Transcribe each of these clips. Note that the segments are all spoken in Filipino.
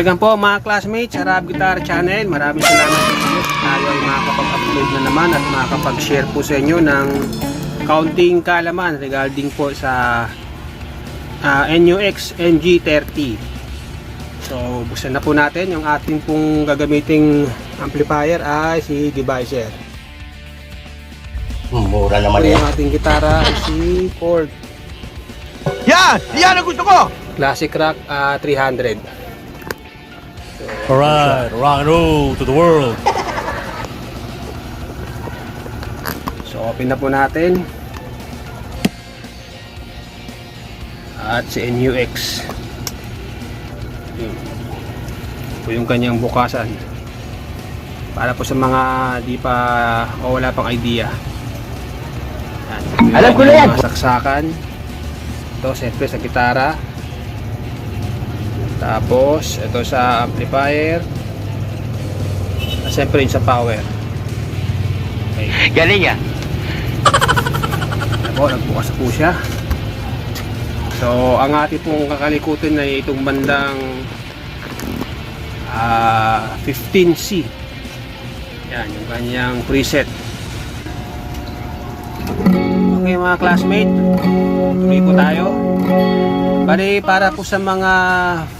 Welcome po mga classmates sa Rab Guitar Channel. Maraming salamat sa inyo. Tayo ay makakapag-upload na naman at makakapag-share po sa inyo ng counting kalaman regarding po sa ah, NUX NG30. So, buksan na po natin yung ating pong gagamiting amplifier ay si Devicer. Mura naman yung yan. ating gitara ay si Ford Yan! Yan ang gusto ko! Classic Rock ah, 300. Alright, rock and roll to the world. So open na po natin. At si NUX. Yun. Ito yung kanyang bukasan. Para po sa mga di pa o wala pang idea. Yan. Alam ko na yan. Mga saksakan. Ito siyempre sa gitara. Tapos ito sa amplifier. At siyempre yung sa power. Okay. Galing yan. Ako, nagbukas na po siya. So, ang ating pong kakalikutin ay itong bandang ah 15C. Yan, yung kanyang preset. Okay mga classmate, tuloy po tayo. Bali, para po sa mga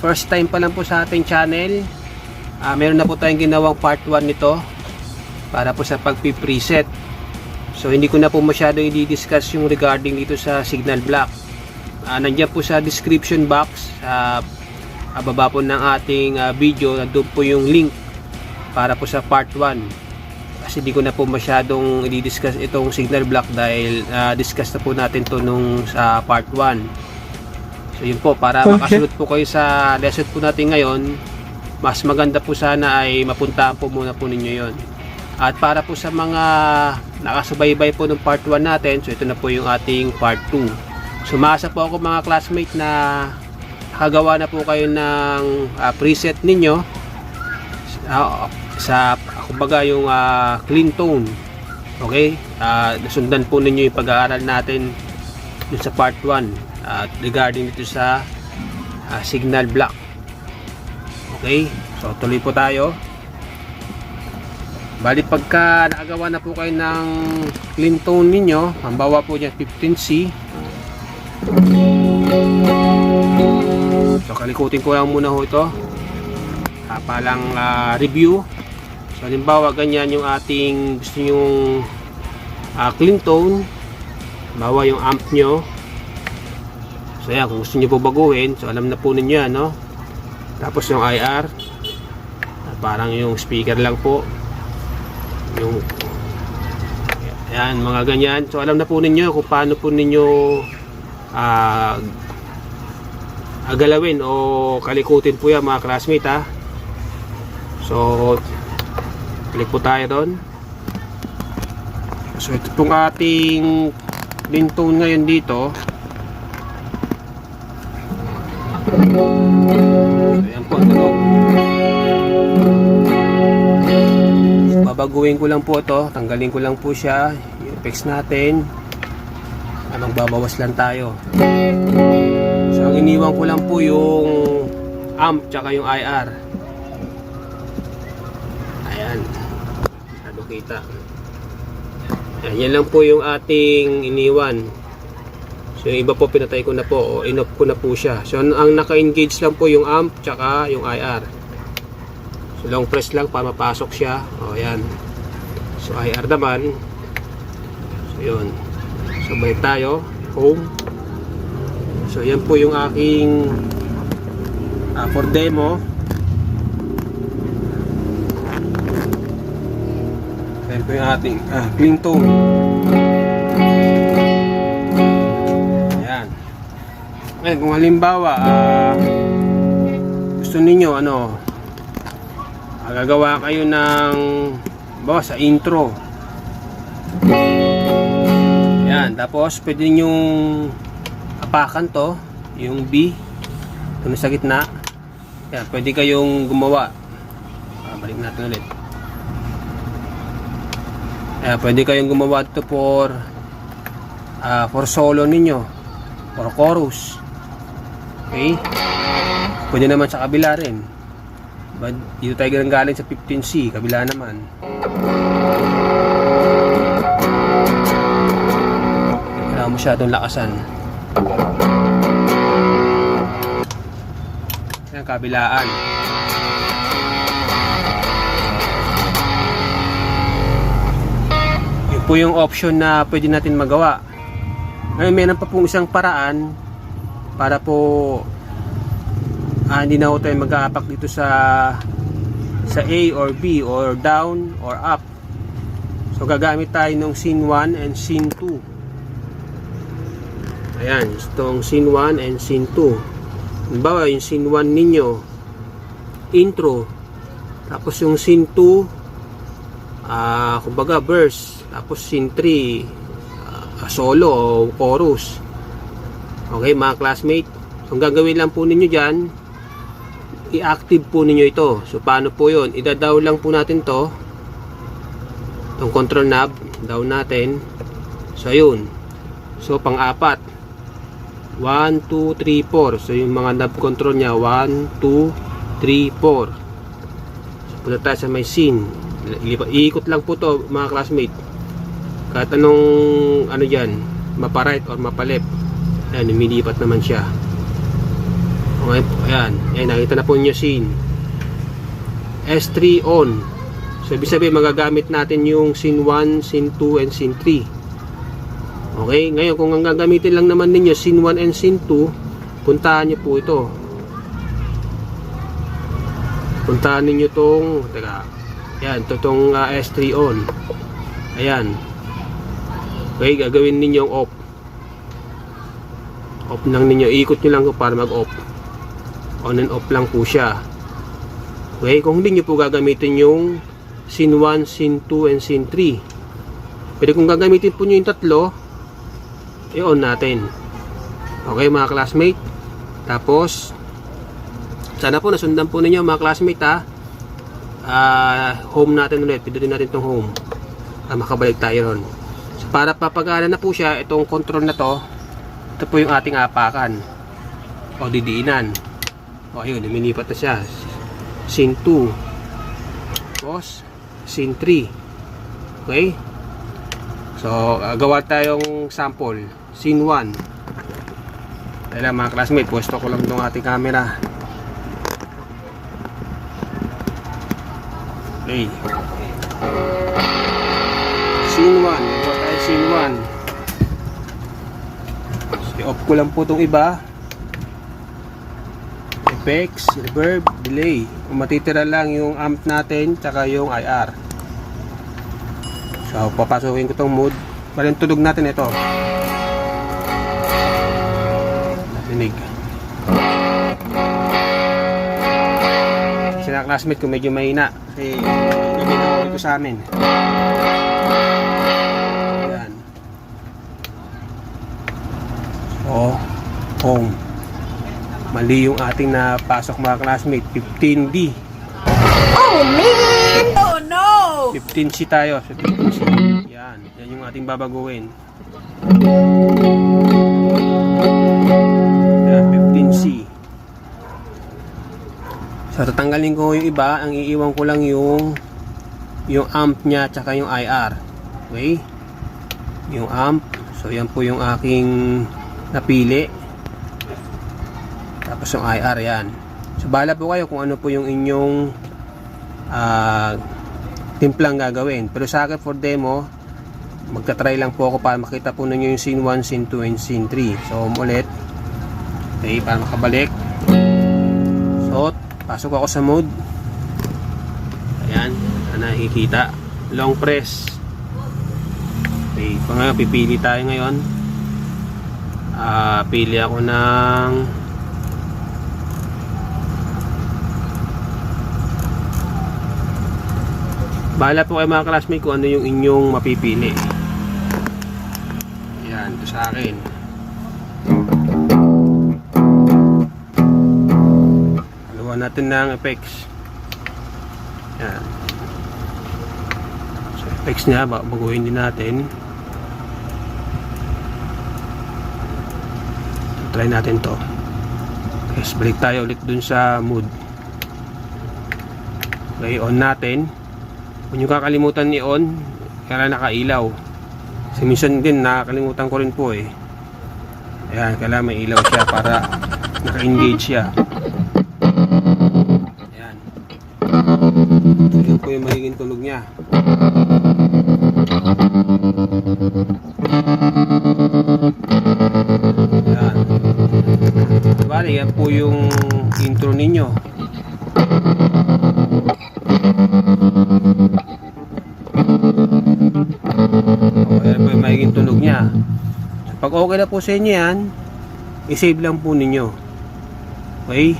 first time pa lang po sa ating channel, ah meron na po tayong ginawang part 1 nito para po sa pagpipreset. So hindi ko na po masyado i-discuss yung regarding dito sa signal block. Ah, nandiyan po sa description box sa ah, baba po ng ating ah, video, nandun po yung link para po sa part 1. Kasi hindi ko na po masyadong i-discuss itong signal block dahil ah, discuss na po natin to nung sa part 1. So yun po, para makasunod po kayo sa lesson po natin ngayon, mas maganda po sana ay mapuntaan po muna po ninyo yon. At para po sa mga nakasubaybay po ng part 1 natin, so ito na po yung ating part 2. Sumasa po ako mga classmate na nakagawa na po kayo ng ah, preset ninyo sa, sa kumbaga yung ah, clean tone. Okay? Ah, nasundan po ninyo yung pag-aaral natin sa part 1 at regarding dito sa ah, signal block. Okay? So tuloy po tayo. Bali pagka nakagawa na po kayo ng clean tone ninyo, ang bawa po niya 15C. So kalikutin ko lang muna ho ito. Ah, palang ah, review. So halimbawa ganyan yung ating gusto nyong ah, clean tone. Bawa yung amp nyo. So yan, kung gusto nyo po baguhin, so alam na po ninyo yan, no? Tapos yung IR. Parang yung speaker lang po yung yan mga ganyan so alam na po ninyo kung paano po ninyo ah ah, galawin o kalikutin po yan mga classmate ha so click po tayo doon so ito pong ating lintone ngayon dito so yan babaguhin ko lang po to tanggalin ko lang po siya. Effects natin. Magbabawas lang tayo. So ang iniwan ko lang po yung amp tsaka yung IR ayan. Masyado kita ayan, yan lang po yung ating iniwan so yung iba po pinatay ko na po o in-off ko na po siya so ang naka-engage lang po yung amp tsaka yung IR So long press lang para mapasok siya. O yan. So IR naman. So yun. So balik tayo. Home. So yan po yung aking ah, for demo. Yan po yung ating ah, clean tone. Ngayon kung halimbawa ah, gusto ninyo ano gagawa kayo ng bawa sa intro. Yan tapos pwede nyong apakan to yung B ito sa gitna. Yan pwede kayong gumawa. Ah, balik natin ulit. Yan pwede kayong gumawa ito for ah, for solo ninyo for chorus okay pwede naman sa kabila rin But dito tayo galing sa 15C, kabila naman. Wala masyadong lakasan. Yan, kabilaan. Yun po yung option na pwede natin magawa. Ngayon, meron pa pong isang paraan para po ah, hindi na po tayo mag-aapak dito sa sa A or B or down or up. So gagamit tayo ng scene 1 and scene 2. Ayan, itong scene 1 and scene 2. Halimbawa, yung scene 1 ninyo, intro. Tapos yung scene 2, ah, kumbaga verse. Tapos scene 3, ah, solo o chorus. Okay, mga classmate. So, ang gagawin lang po ninyo dyan, i-active po ninyo ito. So, paano po yun? Idadaw lang po natin to. Itong control knob, down natin. So, ayun. So, pang-apat. 1, 2, 3, 4. So, yung mga knob control niya, 1, 2, 3, 4. So, punta tayo sa may scene. Iikot lang po to mga classmate. Kahit anong, ano dyan, mapa-right or mapa-left. Ayan, lumilipat naman siya. Okay, ayan. Ayan, nakita na po niyo scene. S3 on. So, ibig sabihin, magagamit natin yung scene 1, scene 2, and scene 3. Okay, ngayon kung ang gagamitin lang naman ninyo scene 1 and scene 2, puntahan niyo po ito. Puntahan niyo tong, teka, yan, ito tong ah, S3 on. Ayan. Okay, gagawin ninyong off. Off lang ninyo. Ikot nyo lang po para mag-off. On and off lang po siya. Okay, kung hindi nyo po gagamitin yung scene 1, scene 2, and scene 3. Pero kung gagamitin po nyo yung tatlo, i-on natin. Okay mga classmate. Tapos, sana po nasundan po ninyo mga classmate ha. Ah, home natin ulit. Pindutin natin itong home. Ah, makabalik tayo ron. So, para papagana na po siya, itong control na to, ito po yung ating apakan. O didiinan. O ayun, lumilipat na siya. Scene 2. Tapos, scene 3. Okay? So, ah, gawa tayong sample. Scene 1. Kaya mga classmate, pwesto ko lang itong ating camera. Okay. Scene 1. Gawa tayo scene 1. I-off ko lang po itong iba. Effects, reverb, delay. Matitira lang yung amp natin, tsaka yung IR. So, papasukin ko itong. Bali, yung tunog natin ito. Natinig. Sina classmate ko medyo mahina. Kasi, hindi na ito sa amin. So, home. Mali yung ating napasok mga classmate. 15D. Oh man! Oh no! 15C tayo. So, 15C. Yan. Yan yung ating babaguhin. Yan, 15C. So, tatanggalin ko yung iba. Ang iiwan ko lang yung yung amp niya tsaka yung IR. Okay? Yung amp. So, yan po yung aking napili. Tapos yung IR yan. So, bahala po kayo kung ano po yung inyong ah timplang gagawin. Pero sa akin for demo, magta-try lang po ako para makita po ninyo yung scene 1, scene 2, and scene 3. So, ulit. Okay, para makabalik. So, pasok ako sa mode. Ayan, na nakikita. Long press. Okay, pa nga, pipili tayo ngayon. Ah, pili ako ng Bahala po kayo mga classmate kung ano yung inyong mapipili. Yan, ito sa akin. Haluan natin ng effects. Yan. So, effects niya, ba- baguhin din natin. Try natin to. Yes, balik tayo ulit dun sa mood. Okay, on natin. Huwag nyo kakalimutan i-on. Kaya nakailaw. Kasi minsan din nakakalimutan ko rin po eh. Ayan, kailangan may ilaw siya para naka-engage siya. Ayan. Yun po yung magiging tulog niya. Ayan. Bali, yan po yung intro ninyo. O, yan po yung magiging tunog niya. Pag okay na po sa inyo yan, i-save lang po ninyo. Okay?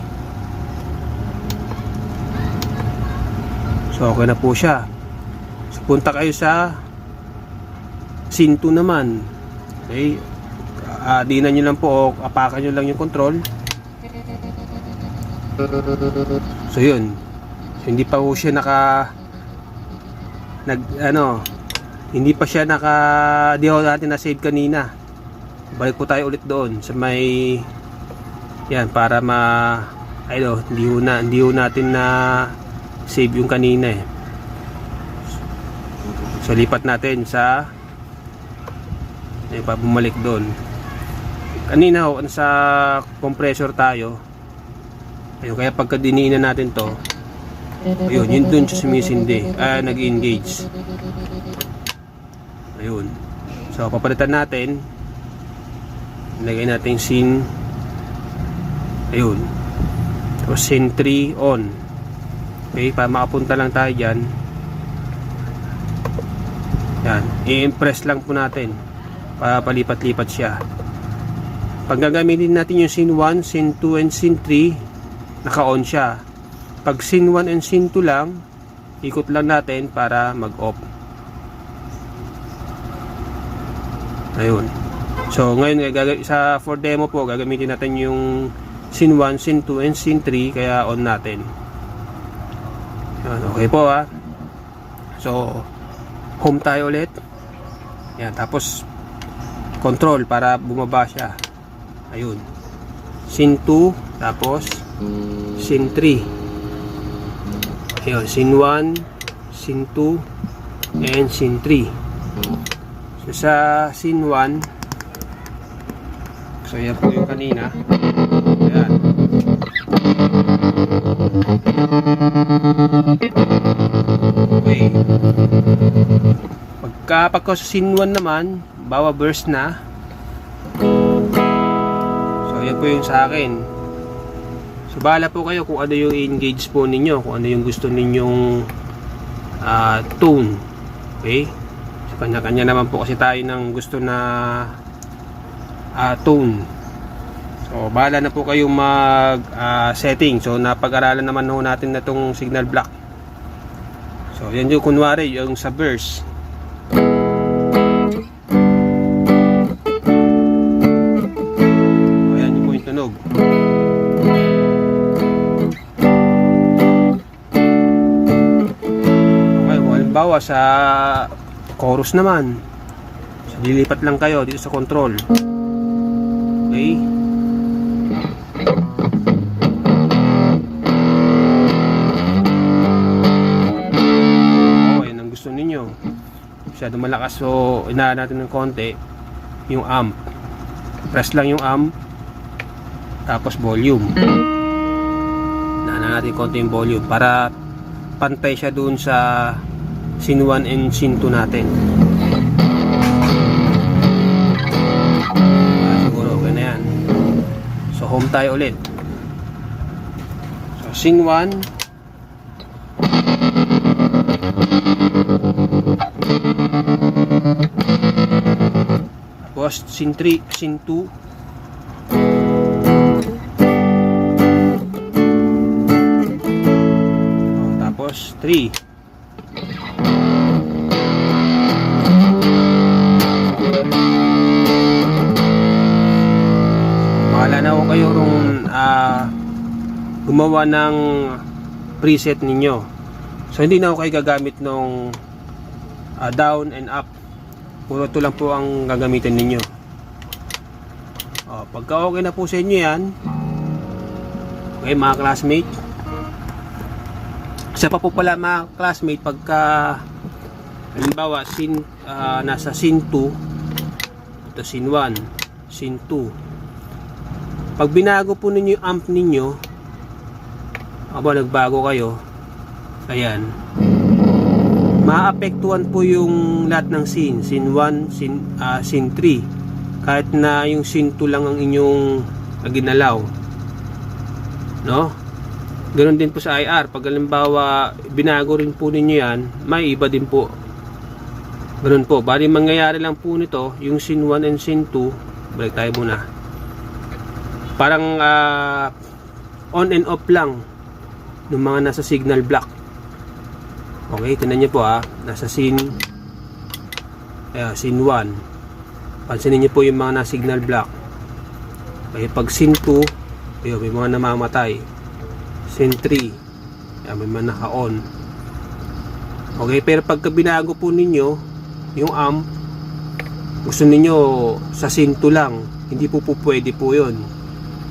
So, okay na po siya. So, punta kayo sa 2 naman. Okay? Uh, dinan nyo lang po o apakan nyo lang yung control. So, yun. So, hindi pa po siya naka nag ano hindi pa siya naka di ako natin na save kanina balik po tayo ulit doon sa may yan para ma ay do, hindi ho na hindi ho natin na save yung kanina eh so lipat natin sa ay pa bumalik doon kanina ho sa compressor tayo. Ayun kaya pagka diniinan natin to ayun yun dun siya sumisindi. Ah nag-engage. Ayun. So papalitan natin. Lagay natin scene. Ayun. Tapos scene 3 on. Okay para makapunta lang tayo dyan. Yan. I-impress lang po natin. Para palipat-lipat siya pag gagamitin natin yung scene 1 scene 2 and scene 3 naka-on siya. Pag scene 1 and scene 2 lang ikot lang natin para mag-off. Ayun. So ngayon eh, sa for demo po gagamitin natin yung scene 1, scene 2 and scene 3 kaya on natin. Yan, okay po ha so home tayo ulit. Yan tapos control para bumaba siya ayun. Scene 2 tapos scene 3 ayun scene 1 scene 2 and scene 3 so sa scene 1 so yan po yung kanina. Ayan. Okay. Pagka pagka sa scene 1 naman bawa burst na so yan po yung sa akin. So bahala po kayo kung ano yung engage po ninyo kung ano yung gusto ninyong ah, tone okay? So kanya-kanya naman po kasi tayo ng gusto na ah, tone so bahala na po kayong mag ah, so napag-aralan naman ho natin na tong signal block. So yan yung kunwari yung sa verse sa chorus naman, so lilipat lang kayo dito sa control. Okay? Okay, yan ang gusto ninyo. Masyado malakas so inaan natin ng konti yung amp. Press lang yung amp tapos volume. Inaan natin konti yung volume para pantay siya doon sa scene 1 and scene 2 natin. Ah, siguro okay na yan. So home tayo ulit. So scene 1 Tapos scene 3, scene 2 Oh, tapos 3 Bahala na ako kayo rong ah, gumawa ng preset ninyo. So hindi na ako kayo gagamit ng down and up. Puro ito lang po ang gagamitin ninyo. O, pagka okay na po sa inyo yan, okay mga classmate, Isa pa po pala mga classmate pagka halimbawa sin, ah, nasa sin 2 ito sin 1 sin 2 pag binago po ninyo yung amp ninyo aba nagbago kayo ayan maapektuhan po yung lahat ng sin sin 1 sin, ah, sin 3 kahit na yung sin 2 lang ang inyong ginalaw no Ganon din po sa IR. Pag halimbawa, binago rin po ninyo yan, may iba din po. Ganon po. Bali, mangyayari lang po nito, yung scene 1 and scene 2, balik tayo muna. Parang ah, on and off lang ng mga nasa signal block. Okay, tinan nyo po ha. Nasa scene, uh, scene 1. Pansinin nyo po yung mga nasa signal block. Okay, pag scene 2, ayun, may mga namamatay. Scene 3 yan, may mga naka-on okay pero pagka binago po ninyo yung amp gusto ninyo sa scene 2 lang hindi po po pwede po yun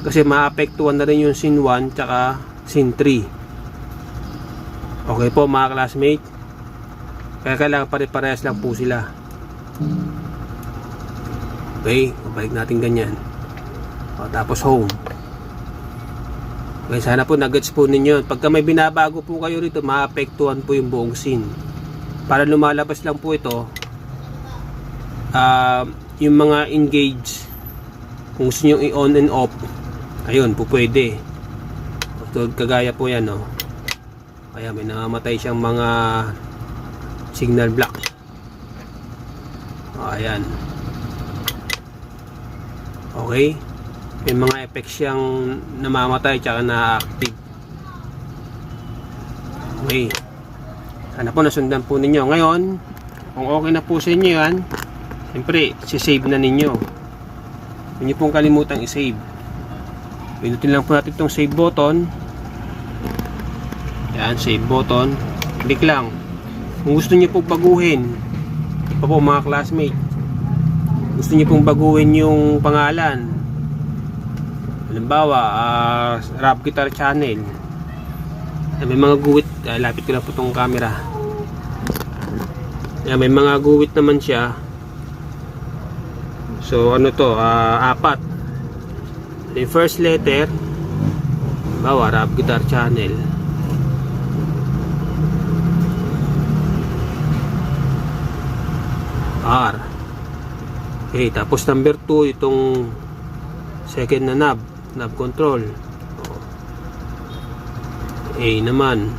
kasi maapektuhan na rin yung scene 1 tsaka scene 3 okay po mga classmate. Kaya kailangan pare-parehas lang po sila. Okay balik natin ganyan. O, tapos home. Okay, sana po nagets po ninyo. Pagka may binabago po kayo rito, maapektuhan po yung buong scene. Para lumalabas lang po ito, ah, yung mga engage, kung gusto nyo i-on and off, ayun, po pwede. So, kagaya po yan, no. Kaya may namamatay siyang mga signal block. O, ayan. Okay may mga effects siyang namamatay tsaka na-active okay sana po nasundan po ninyo ngayon kung okay na po sa inyo yan siyempre sisave na ninyo huwag nyo pong kalimutang isave pinutin lang po natin itong save button. Yan save button. Click lang. Kung gusto nyo po baguhin ito po mga classmate. Gusto nyo pong baguhin yung pangalan. Halimbawa uh, rap guitar channel. May mga guwit. Uh, lapit ko lang po itong camera. Yan, may mga guwit naman siya. So ano to? Uh, apat yung first letter halimbawa rap guitar channel. R. Okay tapos number 2 itong second na knob knob control. A naman.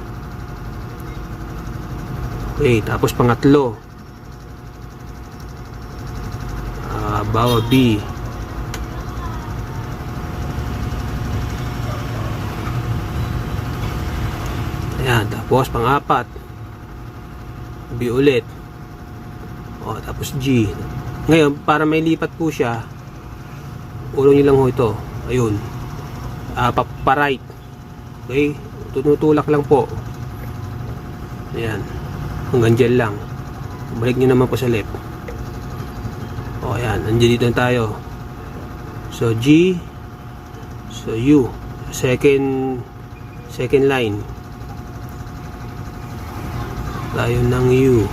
Okay tapos pangatlo. Ah bawa B tapos pangapat. B ulit. O tapos G. Ngayon para may lipat po siya ulong nyo lang ho ito. Ayun. Uh, pa-right. Okay? Tunutulak lang po. Ayan. Hanggang dyan lang. Balik nyo naman po sa left. O ayan. Andyan dito tayo. So G. So U. Second second line tayo ng U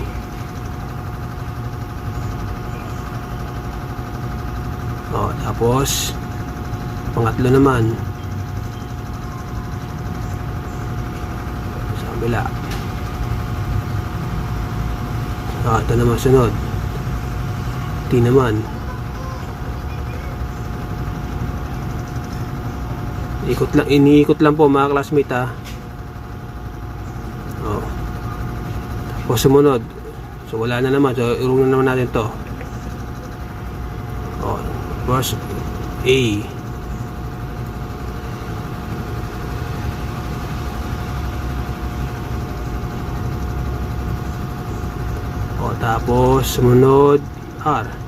O, tapos pangatlo naman sa kabila. Ah, ito naman sunod. T naman. Ikot lang, iniikot lang po mga classmate ha. Tapos sumunod. So wala na naman. So irong na naman natin to. Oh, was A. O, tapos sumunod R.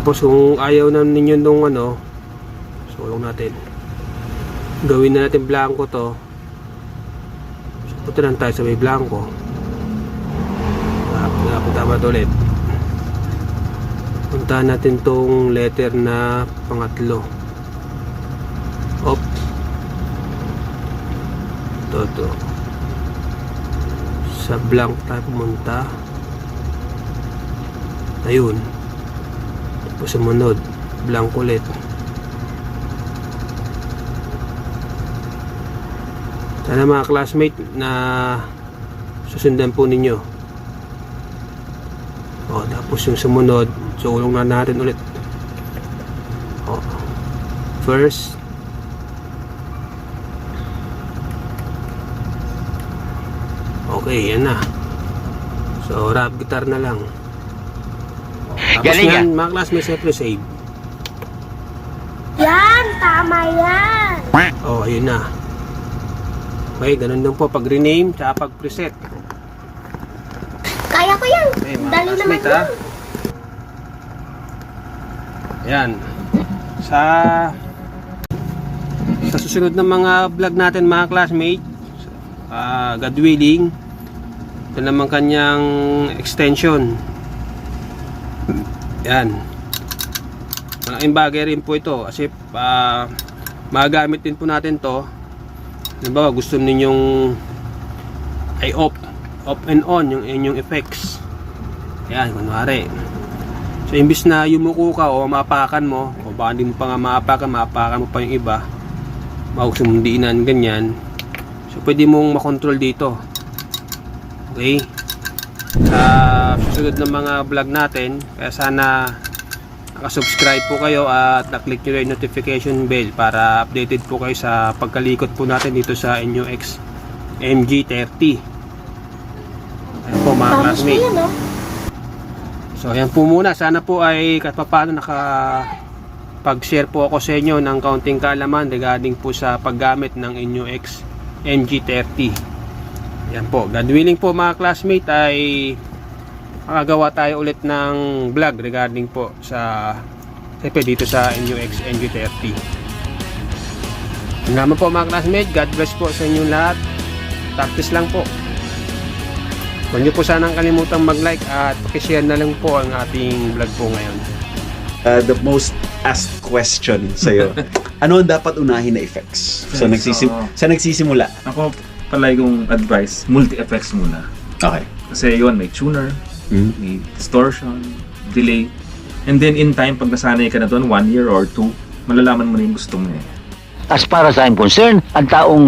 Tapos kung ayaw na ninyo nung ano, sulong natin. Gawin na natin blanco to. So, punta lang tayo sa may blanco. Ah, punta ba ulit? Punta natin tong letter na pangatlo. Op. Ito. Sa blank tayo pumunta. Ayun. Tapos sumunod. Blank ulit. Sana mga classmate na susundan po ninyo. O, tapos yung sumunod, sulong na natin ulit. O, first, okay, yan na. So, rap guitar na lang. Tapos Galing yan, mga classmates, siyempre save. Yan, tama yan. O, ayun na. Okay, ganun lang po pag rename tsaka pag preset. Kaya ko yan. Okay, mga Dali naman classmate ha. yan. Yan. Sa sa susunod na mga vlog natin mga classmate, ah God willing, ito naman kanyang extension. Yan. Malaking bagay rin po ito kasi ah magagamit din po natin to. Halimbawa gusto ninyong ay off, off and on yung inyong effects. Yan, kunwari. So, imbis na yumuko ka o maapakan mo, o baka hindi mo pa nga maapakan, maapakan mo pa yung iba, maugsumundiinan, ganyan. So, pwede mong makontrol dito. Okay? Sa susunod ng mga vlog natin, kaya sana nakasubscribe po kayo at naklik nyo yung notification bell para updated po kayo sa pagkalikot po natin dito sa NUX MG30. Ayan po mga oh. So ayan po muna, sana po ay kahit paano naka pag-share po ako sa inyo ng kaunting kaalaman regarding po sa paggamit ng NUX NG30. Yan po, God willing po mga classmate ay makagawa tayo ulit ng vlog regarding po sa siyempre dito sa NUX NG30. Yun naman po mga classmate, God bless po sa inyong lahat. Practice lang po. Huwag niyo po sanang kalimutang mag-like at pakishare na lang po ang ating vlog po ngayon. uh, the most asked question sa'yo. ano ang dapat unahin na effects? So, Okay, nagsisim so- sa nagsisimula. Ako palagi kong advice, multi-effects muna. Okay. Kasi yun, may tuner, Mm. may distortion, delay. And then in time, pag nasanay ka na doon, one year or two, malalaman mo na yung gusto mo eh. As para sa aking concern, ang taong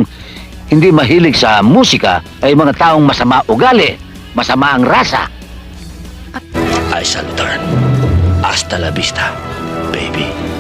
hindi mahilig sa musika ay mga taong masama ugali, masama ang rasa. I shall return. Hasta la vista, baby.